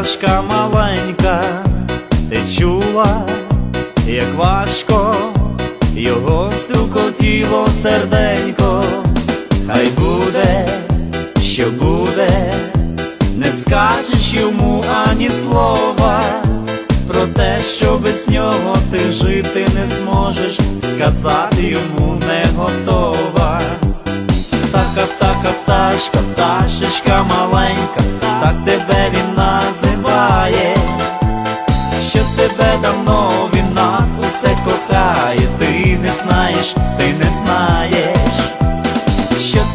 пташка маленька, ти чула, як важко його стукотіло серденько, хай буде, що буде, не скажеш йому ані слова. Про те, що без нього ти жити не зможеш, сказати йому не готова. Птаха, птаха, пташка, пташечка маленька, так тебе він називає,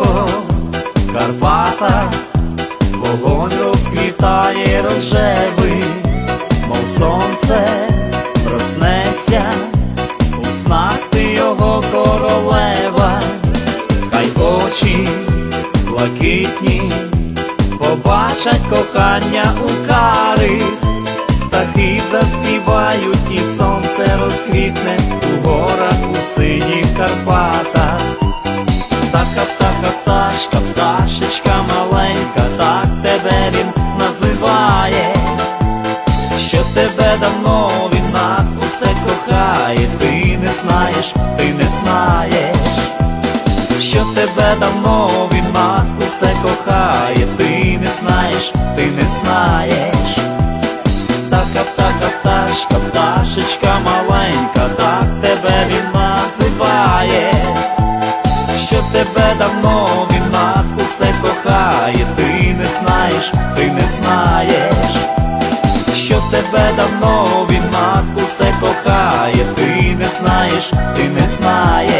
далеко в вогонь розквітає рожевий, мов сонце проснеться, у снах ти його королева, хай очі блакитні, побачать кохання у кари, птахи заспівають, і сонце розквітне у горах у синіх Карпатах. Пташка, пташечка маленька, так тебе він називає, що тебе давно він на усе кохає, ти не знаєш, ти не знаєш, що тебе давно він на усе кохає, ти не знаєш, ти не знаєш. Птаха, птаха, пташка, пташечка знаєш, ти не знаєш, що тебе давно він мат усе кохає, ти не знаєш, ти не знаєш.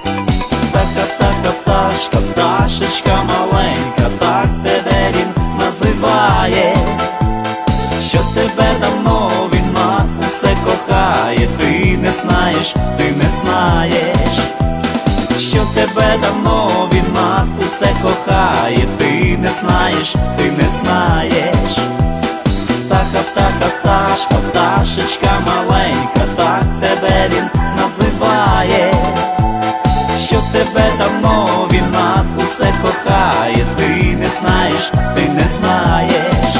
Давно він усе кохає, ти не знаєш, ти не знаєш, що тебе давно він усе кохає, ти не знаєш, ти не знаєш. Птаха, птаха, пташка, пташечка маленька, так тебе він називає. Що тебе давно він усе кохає, ти не знаєш, ти не знаєш,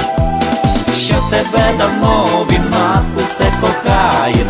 що тебе давно на кохає,